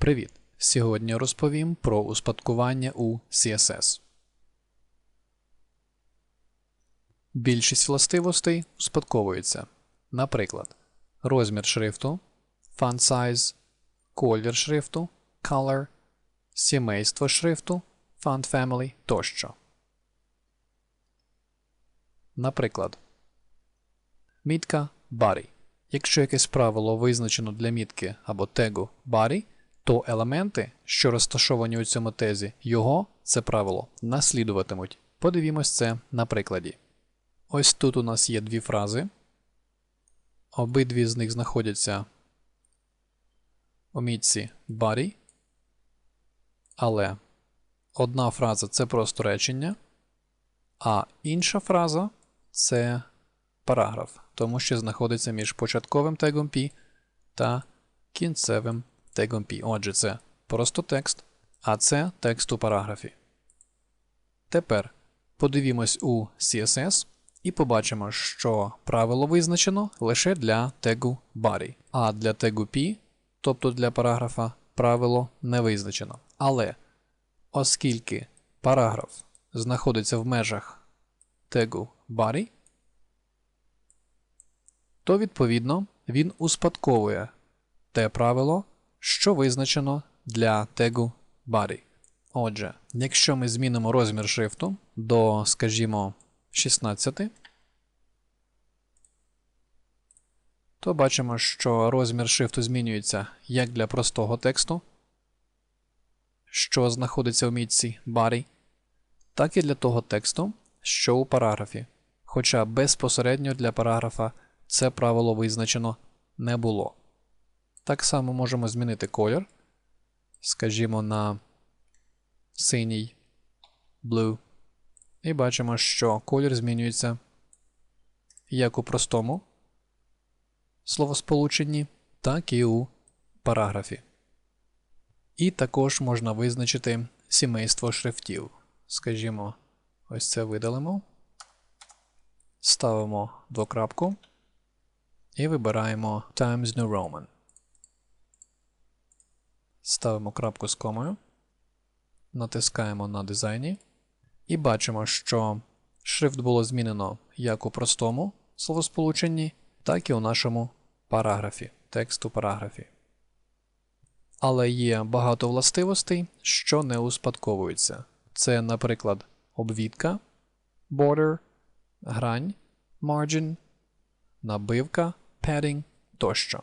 Привіт! Сьогодні розповім про успадкування у CSS. Більшість властивостей успадковується. Наприклад, розмір шрифту, font size, колір шрифту, color, сімейство шрифту, font family тощо. Наприклад, мітка body. Якщо якесь правило визначено для мітки або тегу body, то елементи, що розташовані у цьому тезі, його це правило наслідуватимуть. Подивімось це на прикладі. Ось тут у нас є дві фрази. Обидві з них знаходяться у мітці body. Але одна фраза це просто речення, а інша фраза це параграф, тому що знаходиться між початковим тегом P та кінцевим тегом P. Отже, це просто текст, а це текст у параграфі. Тепер подивімось у CSS і побачимо, що правило визначено лише для тегу body, а для тегу P, тобто для параграфа, правило не визначено. Але оскільки параграф знаходиться в межах тегу body, то відповідно він успадковує те правило, що визначено для тегу body. Отже, якщо ми змінимо розмір шрифту до, скажімо, 16, то бачимо, що розмір шрифту змінюється як для простого тексту, що знаходиться в мітці body, так і для того тексту, що у параграфі. Хоча безпосередньо для параграфа це правило визначено не було. Так само можемо змінити колір, скажімо, на синій blue. І бачимо, що колір змінюється як у простому словосполученні, так і у параграфі. І також можна визначити сімейство шрифтів. Скажімо, ось це видалимо, ставимо двокрапку і вибираємо Times New Roman. Ставимо крапку з комою, натискаємо на дизайні і бачимо, що шрифт було змінено як у простому словосполученні, так і у нашому параграфі, тексту параграфі. Але є багато властивостей, що не успадковуються. Це, наприклад, обвідка, border, грань, margin, набивка, padding тощо.